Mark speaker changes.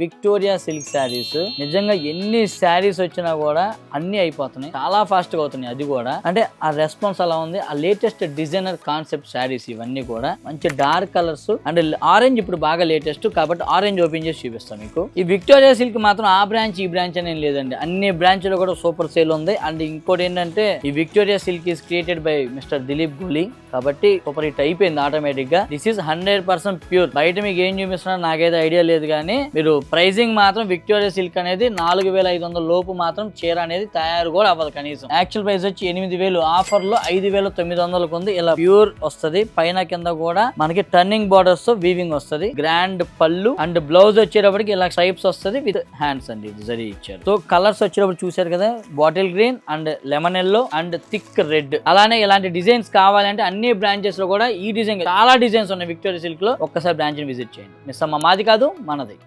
Speaker 1: Victoria silk saris. నిజంగా ఎన్ని శారీస్ వచ్చినా కూడా అన్ని అయిపోతున్నాయి. చాలా ఫాస్ట్గా అవుతున్నాయి అది కూడా. అంటే ఆ రెస్పాన్స్ అలా ఉంది. ఆ లేటెస్ట్ డిజైనర్ కాన్సెప్ట్ శారీస్ ఇవన్నీ కూడా. మంచి డార్క్ కలర్స్ అండ్ ఆరెంజ్ ఇప్పుడు బాగా లేటెస్ట్ కాబట్టి ఆరెంజ్ ఓపెన్ చేసి చూపిస్తాను మీకు. ఈ విక్టోరియా సిల్క్ మాత్రం ఆ బ్రాంచ్ ఈ బ్రాంచ్ అనేది లేదండి. అన్ని బ్రాంచ్లో కూడా సూపర్ సేల్ ఉంది. అండ్ ఇంకోటి ఏంటంటే ఈ Victoria silk is created by Mr Dilip Guli కాబట్టి సూపర్ హిట్ అయిపోయింది ఆటోమేటిక్గా. This is hundred percent pure బయట మీకు ఏం చూపిస్తున్నా నాకైతే ఐడియా లేదు కానీ మీరు ప్రైజింగ్ మాత్రం విక్టోరియా సిల్క్ అనేది నాలుగు వేల ఐదు వందల లోపు మాత్రం చీర అనేది తయారు కూడా అవ్వదు కనీసం. యాక్చువల్ ప్రైస్ వచ్చి ఎనిమిది వేలు. ఆఫర్లో ఐదు వేల తొమ్మిది వందలకు ఉంది. ఇలా ప్యూర్ వస్తుంది. పైన కింద కూడా మనకి టర్నింగ్ బార్డర్స్తో వీవింగ్ వస్తుంది. గ్రాండ్ పళ్ళు అండ్ బ్లౌజ్ వచ్చేటప్పటికి ఇలా స్ట్రైప్స్ వస్తది విత్ హ్యాండ్స్ అండి. ఇది జరీ ఇచ్చారు. సో కలర్స్ వచ్చేటప్పుడు చూసారు కదా? Bottle green and lemon yellow and thick red అలానే ఇలాంటి డిజైన్స్ కావాలంటే అన్ని బ్రాంచెస్లో కూడా ఈ డిజైన్ చాలా డిజైన్స్ ఉన్నాయి విక్టోరియా సిల్క్లో. ఒక్కసారి బ్రాంచ్ని విజిట్ చేయండి. మిస్ అమ్మ మాది కాదు మనది.